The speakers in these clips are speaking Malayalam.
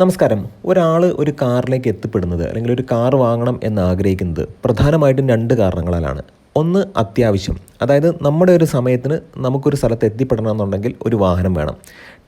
നമസ്കാരം. ഒരാൾ ഒരു കാറിലേക്ക് എത്തിപ്പെടുന്നത് അല്ലെങ്കിൽ ഒരു കാർ വാങ്ങണം എന്ന് ആഗ്രഹിക്കുന്നത് പ്രധാനമായിട്ടും രണ്ട് കാരണങ്ങളാലാണ്. ഒന്ന് അത്യാവശ്യം. അതായത് നമ്മുടെ ഒരു സമയത്തിന് നമുക്കൊരു സ്ഥലത്ത് എത്തിപ്പെടണം എന്നുണ്ടെങ്കിൽ ഒരു വാഹനം വേണം.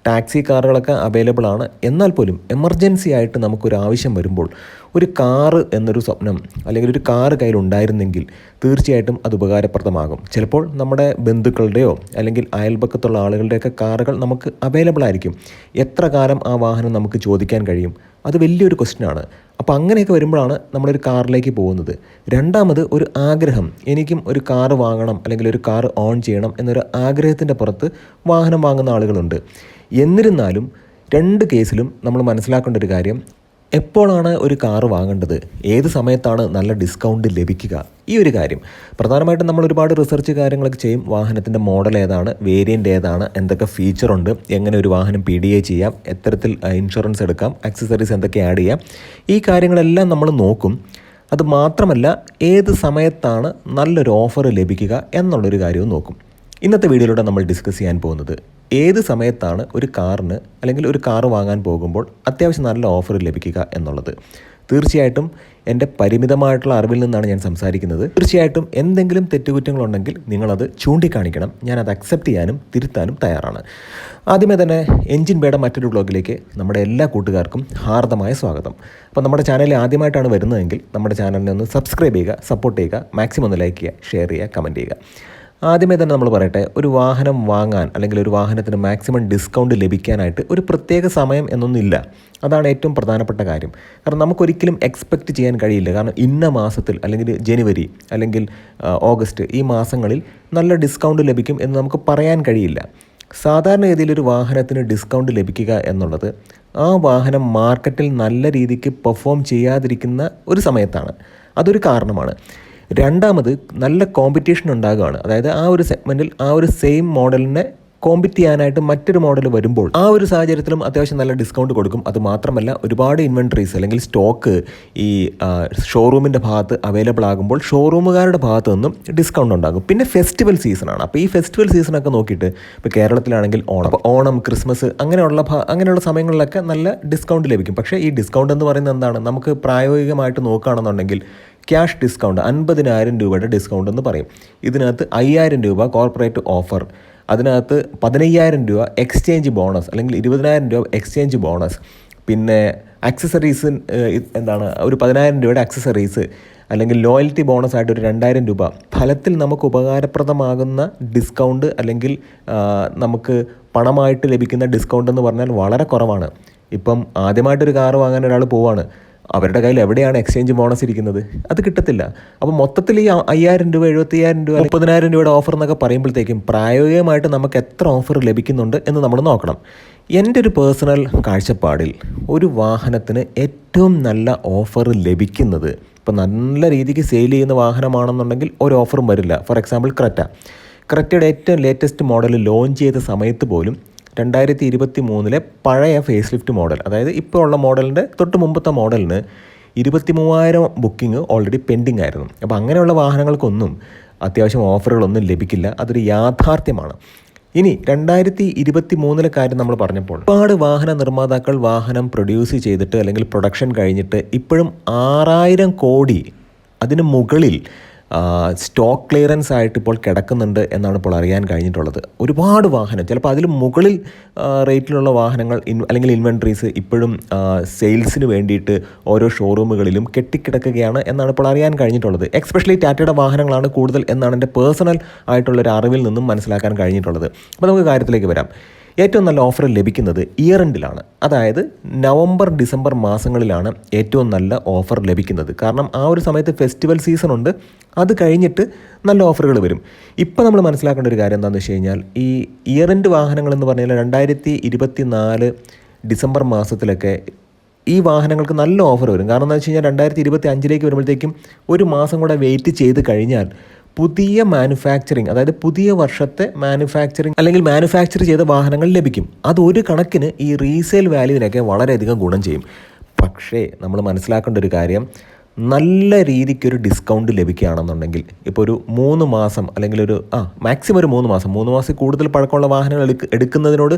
ടാക്സി കാറുകളൊക്കെ അവൈലബിൾ ആണ്. എന്നാൽ പോലും എമർജൻസി ആയിട്ട് നമുക്കൊരു ആവശ്യം വരുമ്പോൾ ഒരു കാറ് എന്നൊരു സ്വപ്നം അല്ലെങ്കിൽ ഒരു കാറ് കയ്യിൽ ഉണ്ടായിരുന്നെങ്കിൽ തീർച്ചയായിട്ടും അത് ഉപകാരപ്രദമാകും. ചിലപ്പോൾ നമ്മുടെ ബന്ധുക്കളുടെയോ അല്ലെങ്കിൽ അയൽപക്കത്തുള്ള ആളുകളുടെയൊക്കെ കാറുകൾ നമുക്ക് അവൈലബിൾ ആയിരിക്കും. എത്ര കാലം ആ വാഹനം നമുക്ക് ചോദിക്കാൻ കഴിയും? അത് വലിയൊരു ക്വസ്റ്റ്യനാണ് അപ്പോൾ അങ്ങനെയൊക്കെ വരുമ്പോഴാണ് നമ്മളൊരു കാറിലേക്ക് പോകുന്നത്. രണ്ടാമത് ഒരു ആഗ്രഹം. എനിക്കും ഒരു കാറ് വാങ്ങണം അല്ലെങ്കിൽ ഒരു കാറ് ഓൺ ചെയ്യണം എന്നൊരു ആഗ്രഹത്തിന്റെ പുറത്ത് വാഹനം വാങ്ങുന്ന ആളുകളുണ്ട്. എന്നിരുന്നാലും രണ്ട് കേസിലും നമ്മൾ മനസ്സിലാക്കേണ്ട ഒരു കാര്യം എപ്പോഴാണ് ഒരു കാറ് വാങ്ങേണ്ടത്? ഏത് സമയത്താണ് നല്ല ഡിസ്കൗണ്ട് ലഭിക്കുക? ഈ ഒരു കാര്യം. പ്രധാനമായിട്ടും നമ്മൾ ഒരുപാട് റിസർച്ച് കാര്യങ്ങളൊക്കെ ചെയ്യും. വാഹനത്തിന്റെ മോഡൽ ഏതാണ് വേരിയന്റ് ഏതാണ് എന്തൊക്കെ ഫീച്ചറുണ്ട് എങ്ങനെ ഒരു വാഹനം പി ഡി എ ചെയ്യാം എത്തരത്തിൽ ഇൻഷുറൻസ് എടുക്കാം അക്സസറീസ് എന്തൊക്കെ ആഡ് ചെയ്യാം. ഈ കാര്യങ്ങളെല്ലാം നമ്മൾ നോക്കും. അത് മാത്രമല്ല ഏത് സമയത്താണ് നല്ലൊരു ഓഫർ ലഭിക്കുക എന്നുള്ളൊരു കാര്യവും നോക്കും. ഇന്നത്തെ വീഡിയോയിലൂടെ നമ്മൾ ഡിസ്കസ് ചെയ്യാൻ പോകുന്നത് ഏത് സമയത്താണ് ഒരു കാറിന് അല്ലെങ്കിൽ ഒരു കാർ വാങ്ങാൻ പോകുമ്പോൾ അത്യാവശ്യം നല്ല ഓഫർ ലഭിക്കുക എന്നുള്ളത്? തീർച്ചയായിട്ടും എന്റെ പരിമിതമായിട്ടുള്ള അറിവിൽ നിന്നാണ് ഞാൻ സംസാരിക്കുന്നത്. തീർച്ചയായിട്ടും എന്തെങ്കിലും തെറ്റുകുറ്റങ്ങളുണ്ടെങ്കിൽ നിങ്ങളത് ചൂണ്ടിക്കാണിക്കണം. ഞാനത് അക്സെപ്റ്റ് ചെയ്യാനും തിരുത്താനും തയ്യാറാണ്. ആദ്യമേ തന്നെ എൻജിൻ ബേഡ മറ്റൊരു ബ്ലോഗിലേക്ക് നമ്മുടെ എല്ലാ കൂട്ടുകാർക്കും ഹാർദമായ സ്വാഗതം. അപ്പോൾ നമ്മുടെ ചാനലിൽ ആദ്യമായിട്ടാണ് വരുന്നതെങ്കിൽ നമ്മുടെ ചാനലിനെ ഒന്ന് സബ്സ്ക്രൈബ് ചെയ്യുക സപ്പോർട്ട് ചെയ്യുക മാക്സിമം ഒന്ന് ലൈക്ക് ചെയ്യുക ഷെയർ ചെയ്യുക കമന്റ് ചെയ്യുക. ആദ്യമേ തന്നെ നമ്മൾ പറയട്ടെ ഒരു വാഹനം വാങ്ങാൻ അല്ലെങ്കിൽ ഒരു വാഹനത്തിന് മാക്സിമം ഡിസ്കൗണ്ട് ലഭിക്കാനായിട്ട് ഒരു പ്രത്യേക സമയം എന്നൊന്നുമില്ല. അതാണ് ഏറ്റവും പ്രധാനപ്പെട്ട കാര്യം. കാരണം നമുക്കൊരിക്കലും എക്സ്പെക്റ്റ് ചെയ്യാൻ കഴിയില്ല. കാരണം ഇന്ന മാസത്തിൽ അല്ലെങ്കിൽ ജനുവരി അല്ലെങ്കിൽ ഓഗസ്റ്റ് ഈ മാസങ്ങളിൽ നല്ല ഡിസ്കൗണ്ട് ലഭിക്കും എന്ന് നമുക്ക് പറയാൻ കഴിയില്ല. സാധാരണഗതിയിൽ ഒരു വാഹനത്തിന് ഡിസ്കൗണ്ട് ലഭിക്കുക എന്നുള്ളത് ആ വാഹനം മാർക്കറ്റിൽ നല്ല രീതിക്ക് പെർഫോം ചെയ്യാതിരിക്കുന്ന ഒരു സമയത്താണ്. അതൊരു കാരണമാണ്. രണ്ടാമത് നല്ല കോമ്പറ്റീഷൻ ഉണ്ടാകുകയാണ്. അതായത് ആ ഒരു സെഗ്മെന്റിൽ ആ ഒരു സെയിം മോഡലിനെ കോമ്പറ്റ് ചെയ്യാനായിട്ട് മറ്റൊരു മോഡൽ വരുമ്പോൾ ആ ഒരു സാഹചര്യത്തിലും അത്യാവശ്യം നല്ല ഡിസ്കൗണ്ട് കൊടുക്കും. അത് മാത്രമല്ല ഒരുപാട് ഇൻവെൻട്രീസ് അല്ലെങ്കിൽ സ്റ്റോക്ക് ഈ ഷോറൂമിന്റെ ഭാഗത്ത് അവൈലബിൾ ആകുമ്പോൾ ഷോറൂമുകാരുടെ ഭാഗത്ത് നിന്നും ഡിസ്കൗണ്ട് ഉണ്ടാകും. പിന്നെ ഫെസ്റ്റിവൽ സീസണാണ് അപ്പോൾ ഈ ഫെസ്റ്റിവൽ സീസണൊക്കെ നോക്കിയിട്ട് ഇപ്പോൾ കേരളത്തിലാണെങ്കിൽ ഓണം അപ്പോൾ ഓണം ക്രിസ്മസ് അങ്ങനെയുള്ള അങ്ങനെയുള്ള സമയങ്ങളിലൊക്കെ നല്ല ഡിസ്കൗണ്ട് ലഭിക്കും. പക്ഷേ ഈ ഡിസ്കൗണ്ട് എന്ന് പറയുന്നത് എന്താണ്? നമുക്ക് പ്രായോഗികമായിട്ട് നോക്കുകയാണെന്നുണ്ടെങ്കിൽ ക്യാഷ് ഡിസ്കൗണ്ട് അൻപതിനായിരം രൂപയുടെ ഡിസ്കൗണ്ട് എന്ന് പറയും. ഇതിനകത്ത് അയ്യായിരം രൂപ കോർപ്പറേറ്റ് ഓഫർ അതിനകത്ത് പതിനയ്യായിരം രൂപ എക്സ്ചേഞ്ച് ബോണസ് അല്ലെങ്കിൽ ഇരുപതിനായിരം രൂപ എക്സ്ചേഞ്ച് ബോണസ്. പിന്നെ അക്സസറീസ് എന്താണ് ഒരു പതിനായിരം രൂപയുടെ അക്സസറീസ് അല്ലെങ്കിൽ ലോയൽറ്റി ബോണസ് ആയിട്ട് ഒരു രണ്ടായിരം രൂപ. ഫലത്തിൽ നമുക്ക് ഉപകാരപ്രദമാകുന്ന ഡിസ്കൗണ്ട് അല്ലെങ്കിൽ നമുക്ക് പണമായിട്ട് ലഭിക്കുന്ന ഡിസ്കൗണ്ട് എന്ന് പറഞ്ഞാൽ വളരെ കുറവാണ്. ഇപ്പം ആദ്യമായിട്ടൊരു കാറ് വാങ്ങാൻ ഒരാൾ പോവാണ്. അവരുടെ കയ്യിൽ എവിടെയാണ് എക്സ്ചേഞ്ച് ബോണസ് ഇരിക്കുന്നത്? അത് കിട്ടത്തില്ല. അപ്പോൾ മൊത്തത്തിൽ ഈ അയ്യായിരം രൂപ എഴുപത്തിയ്യായിരം രൂപ മുപ്പതിനായിരം രൂപയുടെ ഓഫർ എന്നൊക്കെ പറയുമ്പോഴത്തേക്കും പ്രായോഗികമായിട്ട് നമുക്ക് എത്ര ഓഫർ ലഭിക്കുന്നുണ്ട് എന്ന് നമ്മൾ നോക്കണം. എന്റെ ഒരു പേഴ്സണൽ കാഴ്ചപ്പാടിൽ ഒരു വാഹനത്തിന് ഏറ്റവും നല്ല ഓഫർ ലഭിക്കുന്നത് ഇപ്പോൾ നല്ല രീതിക്ക് സെയിൽ ചെയ്യുന്ന വാഹനമാണെന്നുണ്ടെങ്കിൽ ഒരു ഓഫറും വരില്ല. ഫോർ എക്സാമ്പിൾ ക്രെറ്റ ക്രെറ്റയുടെ ഏറ്റവും ലേറ്റസ്റ്റ് മോഡൽ ലോഞ്ച് ചെയ്ത സമയത്ത് പോലും രണ്ടായിരത്തി ഇരുപത്തി മൂന്നിലെ പഴയ ഫേസ് ലിഫ്റ്റ് മോഡൽ. അതായത് ഇപ്പോൾ ഉള്ള മോഡലിന്റെ തൊട്ട് മുമ്പത്തെ മോഡലിന് ഇരുപത്തി മൂവായിരം ബുക്കിംഗ് ഓൾറെഡി പെൻഡിങ് ആയിരുന്നു. അപ്പോൾ അങ്ങനെയുള്ള വാഹനങ്ങൾക്കൊന്നും അത്യാവശ്യം ഓഫറുകളൊന്നും ലഭിക്കില്ല. അതൊരു യാഥാർത്ഥ്യമാണ്. ഇനി രണ്ടായിരത്തി ഇരുപത്തി മൂന്നിലെ കാര്യം നമ്മൾ പറഞ്ഞപ്പോൾ ഒരുപാട് വാഹന നിർമ്മാതാക്കൾ വാഹനം പ്രൊഡ്യൂസ് ചെയ്തിട്ട് അല്ലെങ്കിൽ പ്രൊഡക്ഷൻ കഴിഞ്ഞിട്ട് ഇപ്പോഴും ആറായിരം കോടി അതിന് മുകളിൽ സ്റ്റോക്ക് ക്ലിയറൻസ് ആയിട്ട് ഇപ്പോൾ കിടക്കുന്നുണ്ട് എന്നാണ് ഇപ്പോൾ അറിയാൻ കഴിഞ്ഞിട്ടുള്ളത്. ഒരുപാട് വാഹനം ചിലപ്പോൾ അതിൽ മുകളിൽ റേറ്റിലുള്ള വാഹനങ്ങൾ അല്ലെങ്കിൽ ഇൻവെൻട്രീസ് ഇപ്പോഴും സെയിൽസിന് വേണ്ടിയിട്ട് ഓരോ ഷോറൂമുകളിലും കെട്ടിക്കിടക്കുകയാണ് എന്നാണ് ഇപ്പോൾ അറിയാൻ കഴിഞ്ഞിട്ടുള്ളത്. എക്സ്പെഷ്യലി ടാറ്റയുടെ വാഹനങ്ങളാണ് കൂടുതൽ എന്നാണ് എന്റെ പേഴ്സണൽ ആയിട്ടുള്ള ഒരു അറിവിൽ നിന്നും മനസ്സിലാക്കാൻ കഴിഞ്ഞിട്ടുള്ളത്. അപ്പോൾ നമുക്ക് കാര്യത്തിലേക്ക് വരാം. ഏറ്റവും നല്ല ഓഫർ ലഭിക്കുന്നത് ഇയർ എൻഡിലാണ് അതായത് നവംബർ ഡിസംബർ മാസങ്ങളിലാണ് ഏറ്റവും നല്ല ഓഫർ ലഭിക്കുന്നത്. കാരണം ആ ഒരു സമയത്ത് ഫെസ്റ്റിവൽ സീസൺ ഉണ്ട്. അത് കഴിഞ്ഞിട്ട് നല്ല ഓഫറുകൾ വരും. ഇപ്പം നമ്മൾ മനസ്സിലാക്കേണ്ട ഒരു കാര്യം എന്താണെന്ന് വെച്ച് കഴിഞ്ഞാൽ ഈ ഇയർ എൻഡ് വാഹനങ്ങൾ എന്ന് പറഞ്ഞാൽ രണ്ടായിരത്തി ഇരുപത്തി നാല് ഡിസംബർ മാസത്തിലൊക്കെ ഈ വാഹനങ്ങൾക്ക് നല്ല ഓഫർ വരും. കാരണം എന്താ വെച്ച് കഴിഞ്ഞാൽ രണ്ടായിരത്തി ഇരുപത്തി അഞ്ചിലേക്ക് വരുമ്പോഴത്തേക്കും ഒരു മാസം കൂടെ വെയിറ്റ് ചെയ്ത് കഴിഞ്ഞാൽ പുതിയ മാനുഫാക്ചറിങ് അതായത് പുതിയ വർഷത്തെ മാനുഫാക്ചറിങ് അല്ലെങ്കിൽ മാനുഫാക്ചർ ചെയ്ത വാഹനങ്ങൾ ലഭിക്കും. അത് ഒരു കണക്കിന് ഈ റീസെയിൽ വാല്യൂവിനൊക്കെ വളരെയധികം ഗുണം ചെയ്യും. പക്ഷേ നമ്മൾ മനസ്സിലാക്കേണ്ട ഒരു കാര്യം നല്ല രീതിക്കൊരു ഡിസ്കൗണ്ട് ലഭിക്കുകയാണെന്നുണ്ടെങ്കിൽ ഇപ്പോൾ ഒരു മൂന്ന് മാസം അല്ലെങ്കിൽ ഒരു ആ മാക്സിമം ഒരു മൂന്ന് മാസം മൂന്ന് മാസം കൂടുതൽ പഴക്കമുള്ള വാഹനങ്ങൾ എടുക്ക എടുക്കുന്നതിനോട്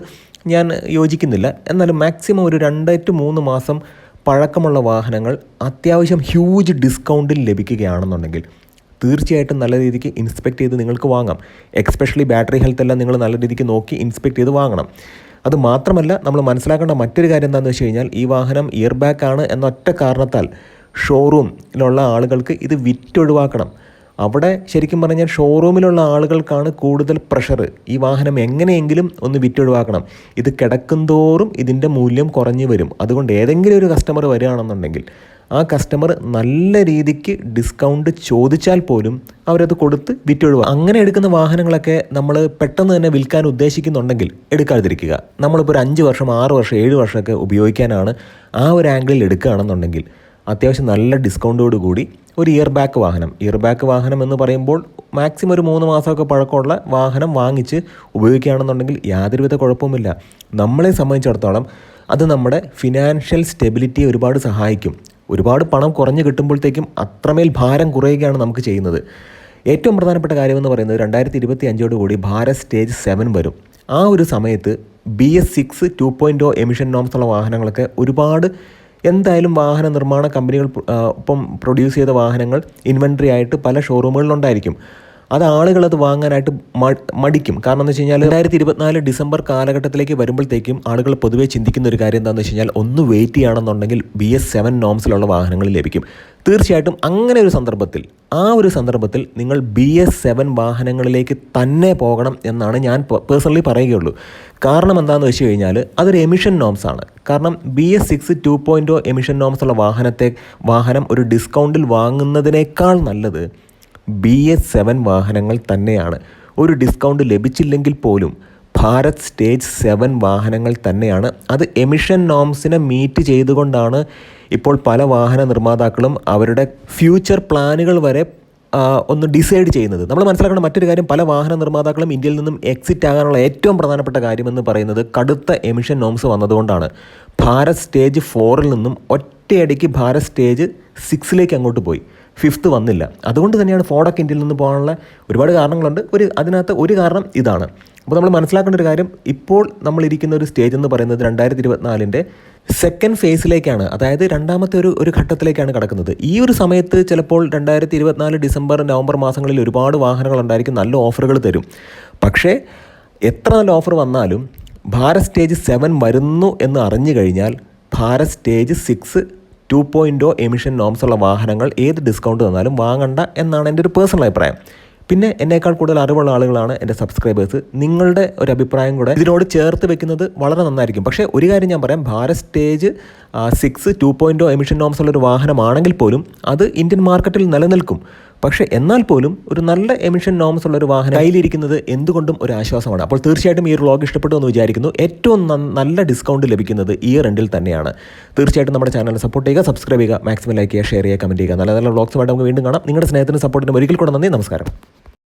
ഞാൻ യോജിക്കുന്നില്ല. എന്നാലും മാക്സിമം ഒരു രണ്ട് ടു മൂന്ന് മാസം പഴക്കമുള്ള വാഹനങ്ങൾ അത്യാവശ്യം ഹ്യൂജ് ഡിസ്കൗണ്ടിൽ ലഭിക്കുകയാണെന്നുണ്ടെങ്കിൽ തീർച്ചയായിട്ടും നല്ല രീതിക്ക് ഇൻസ്പെക്ട് ചെയ്ത് നിങ്ങൾക്ക് വാങ്ങാം. എക്സ്പെഷ്യലി ബാറ്ററി ഹെൽത്ത് എല്ലാം നിങ്ങൾ നല്ല രീതിക്ക് നോക്കി ഇൻസ്പെക്ട് ചെയ്ത് വാങ്ങണം. അത് മാത്രമല്ല നമ്മൾ മനസ്സിലാക്കേണ്ട മറ്റൊരു കാര്യം എന്താണെന്ന് വെച്ച് കഴിഞ്ഞാൽ ഈ വാഹനം ഇയർ ബാക്ക് ആണ് എന്നൊറ്റ കാരണത്താൽ ഷോറൂമിലുള്ള ആളുകൾക്ക് ഇത് വിറ്റൊഴിവാക്കണം. അവിടെ ശരിക്കും പറഞ്ഞാൽ ഷോറൂമിലുള്ള ആളുകൾക്കാണ് കൂടുതൽ പ്രഷർ ഈ വാഹനം എങ്ങനെയെങ്കിലും ഒന്ന് വിറ്റൊഴിവാക്കണം. ഇത് കിടക്കുന്തോറും ഇതിന്റെ മൂല്യം കുറഞ്ഞു വരും. അതുകൊണ്ട് ഏതെങ്കിലും ഒരു കസ്റ്റമർ വരികയാണെന്നുണ്ടെങ്കിൽ ആ കസ്റ്റമർ നല്ല രീതിക്ക് ഡിസ്കൗണ്ട് ചോദിച്ചാൽ പോലും അവരത് കൊടുത്ത് വിറ്റൊഴിവ് അങ്ങനെ എടുക്കുന്ന വാഹനങ്ങളൊക്കെ നമ്മൾ പെട്ടെന്ന് തന്നെ വിൽക്കാൻ ഉദ്ദേശിക്കുന്നുണ്ടെങ്കിൽ എടുക്കാതിരിക്കുക. നമ്മളിപ്പോൾ ഒരു അഞ്ച് വർഷം ആറ് വർഷം ഏഴ് വർഷമൊക്കെ ഉപയോഗിക്കാനാണ് ആ ഒരു ആംഗിളിൽ എടുക്കുകയാണെന്നുണ്ടെങ്കിൽ അത്യാവശ്യം നല്ല ഡിസ്കൗണ്ടോട് കൂടി ഒരു ഇയർ ബാക്ക് വാഹനം. ഇയർ ബാക്ക് വാഹനം എന്ന് പറയുമ്പോൾ മാക്സിമം ഒരു മൂന്ന് മാസമൊക്കെ പഴക്കമുള്ള വാഹനം വാങ്ങിച്ച് ഉപയോഗിക്കുകയാണെന്നുണ്ടെങ്കിൽ യാതൊരുവിധ കുഴപ്പവുമില്ല. നമ്മളെ സംബന്ധിച്ചിടത്തോളം അത് നമ്മുടെ ഫിനാൻഷ്യൽ സ്റ്റെബിലിറ്റിയെ ഒരുപാട് സഹായിക്കും. ഒരുപാട് പണം കുറഞ്ഞു കിട്ടുമ്പോഴത്തേക്കും അത്രമേൽ ഭാരം കുറയുകയാണ് നമുക്ക് ചെയ്യുന്നത്. ഏറ്റവും പ്രധാനപ്പെട്ട കാര്യമെന്ന് പറയുന്നത് രണ്ടായിരത്തി ഇരുപത്തി അഞ്ചോട് കൂടി ഭാരത് സ്റ്റേജ് സെവൻ വരും. ആ ഒരു സമയത്ത് B S six two point O emission norms ഉള്ള വാഹനങ്ങളൊക്കെ ഒരുപാട് എന്തായാലും വാഹന നിർമ്മാണ കമ്പനികൾ ഇപ്പം പ്രൊഡ്യൂസ് ചെയ്ത വാഹനങ്ങൾ ഇൻവെൻട്രി ആയിട്ട് പല ഷോറൂമുകളിലുണ്ടായിരിക്കും അത് ആളുകൾ അത് വാങ്ങാനായിട്ട് മടിക്കും. കാരണം എന്ന് വെച്ച് കഴിഞ്ഞാൽ രണ്ടായിരത്തി ഇരുപത്തിനാല് ഡിസംബർ കാലഘട്ടത്തിലേക്ക് വരുമ്പോഴത്തേക്കും ആളുകൾ പൊതുവേ ചിന്തിക്കുന്ന ഒരു കാര്യം എന്താണെന്ന് വെച്ച് കഴിഞ്ഞാൽ ഒന്ന് വെയിറ്റ് ചെയ്യുകയാണെന്നുണ്ടെങ്കിൽ ബി എസ് സെവൻ നോംസിലുള്ള വാഹനങ്ങൾ ലഭിക്കും. തീർച്ചയായിട്ടും അങ്ങനെ ഒരു സന്ദർഭത്തിൽ ആ ഒരു സന്ദർഭത്തിൽ നിങ്ങൾ ബി എസ് സെവൻ വാഹനങ്ങളിലേക്ക് തന്നെ പോകണം എന്നാണ് ഞാൻ പേഴ്സണലി പറയുകയുള്ളൂ. കാരണം എന്താണെന്ന് വെച്ച് കഴിഞ്ഞാൽ അതൊരു എമിഷൻ നോംസ് ആണ്. കാരണം B S six two point O emission norms ഉള്ള വാഹനത്തെ വാഹനം ഒരു ഡിസ്കൗണ്ടിൽ വാങ്ങുന്നതിനേക്കാൾ നല്ലത് ബി എസ് സെവൻ വാഹനങ്ങൾ തന്നെയാണ്. ഒരു ഡിസ്കൗണ്ട് ലഭിച്ചില്ലെങ്കിൽ പോലും ഭാരത് സ്റ്റേജ് സെവൻ വാഹനങ്ങൾ തന്നെയാണ്. അത് എമിഷൻ നോംസിനെ മീറ്റ് ചെയ്തുകൊണ്ടാണ് ഇപ്പോൾ പല വാഹന നിർമ്മാതാക്കളും അവരുടെ ഫ്യൂച്ചർ പ്ലാനുകൾ വരെ ഒന്ന് ഡിസൈഡ് ചെയ്യുന്നത്. നമ്മൾ മനസ്സിലാക്കേണ്ട മറ്റൊരു കാര്യം പല വാഹന നിർമ്മാതാക്കളും ഇന്ത്യയിൽ നിന്നും എക്സിറ്റ് ആകാനുള്ള ഏറ്റവും പ്രധാനപ്പെട്ട കാര്യമെന്ന് പറയുന്നത് കടുത്ത എമിഷൻ നോംസ് വന്നതുകൊണ്ടാണ്. ഭാരത് സ്റ്റേജ് ഫോറിൽ നിന്നും ഒറ്റയടിക്ക് ഭാരത് സ്റ്റേജ് സിക്സിലേക്ക് അങ്ങോട്ട് പോയി. ഫിഫ്ത്ത് വന്നില്ല. അതുകൊണ്ട് തന്നെയാണ് ഫോഡൊക്കെ ഇന്ത്യയിൽ നിന്ന് പോകാനുള്ള ഒരുപാട് കാരണങ്ങളുണ്ട്. ഒരു അതിനകത്ത് ഒരു കാരണം ഇതാണ്. അപ്പോൾ നമ്മൾ മനസ്സിലാക്കേണ്ട ഒരു കാര്യം ഇപ്പോൾ നമ്മളിരിക്കുന്ന ഒരു സ്റ്റേജ് എന്ന് പറയുന്നത് രണ്ടായിരത്തി ഇരുപത്തിനാലിന്റെ സെക്കൻഡ് ഫേസിലേക്കാണ് അതായത് രണ്ടാമത്തെ ഒരു ഒരു ഘട്ടത്തിലേക്കാണ് കടക്കുന്നത്. ഈ ഒരു സമയത്ത് ചിലപ്പോൾ രണ്ടായിരത്തി ഇരുപത്തിനാല് ഡിസംബർ നവംബർ മാസങ്ങളിൽ ഒരുപാട് വാഹനങ്ങൾ ഉണ്ടായിരിക്കും നല്ല ഓഫറുകൾ തരും. പക്ഷേ എത്ര നല്ല ഓഫർ വന്നാലും ഭാരത് സ്റ്റേജ് സെവൻ വരുന്നു എന്ന് അറിഞ്ഞു കഴിഞ്ഞാൽ Bharat stage six two point O emission norms ഉള്ള വാഹനങ്ങൾ ഏത് ഡിസ്കൗണ്ട് തന്നാലും വാങ്ങണ്ട എന്നാണ് എന്റെ ഒരു പേഴ്സണൽ അഭിപ്രായം. പിന്നെ എന്നേക്കാൾ കൂടുതൽ അറിവുള്ള ആളുകളാണ് എന്റെ സബ്സ്ക്രൈബേഴ്സ് നിങ്ങളുടെ ഒരു അഭിപ്രായം കൂടെ ഇതിനോട് ചേർത്ത് വെക്കുന്നത് വളരെ നന്നായിരിക്കും. പക്ഷേ ഒരു കാര്യം ഞാൻ പറയാം. Bharat stage six two point emission norms ഉള്ള ഒരു വാഹനമാണെങ്കിൽ പോലും അത് ഇന്ത്യൻ മാർക്കറ്റിൽ നിലനിൽക്കും. പക്ഷേ എന്നാൽ പോലും ഒരു നല്ല എമിഷൻ നോംസ് ഉള്ള ഒരു വാഹനം കയ്യിലിരിക്കുന്നത് എന്തുകൊണ്ടും ഒരു ആശ്വാസമാണ്. അപ്പോൾ തീർച്ചയായിട്ടും ഈ ഒരു വ്ളോഗ് ഇഷ്ടപ്പെട്ടു എന്ന് വിചാരിക്കുന്നു. ഏറ്റവും നല്ല ഡിസ്കൗണ്ട് ലഭിക്കുന്നത് ഈ റെൻഡിൽ തന്നെയാണ്. തീർച്ചയായിട്ടും നമ്മുടെ ചാനൽ സപ്പോർട്ട് ചെയ്യുക സബ്സ്ക്രൈബ് ചെയ്യുക മാക്സിമം ലൈക്ക് ചെയ്യുക ഷെയർ ചെയ്യുക കമന്റ് ചെയ്യുക. നല്ല നല്ല വ്ളോഗ്സുമായിട്ട് നമുക്ക് വീണ്ടും കാണാം. നിങ്ങളുടെ സ്നേഹത്തിനും സപ്പോർട്ടിനും ഒരിക്കൽ കൂടെ നന്ദി നമസ്കാരം.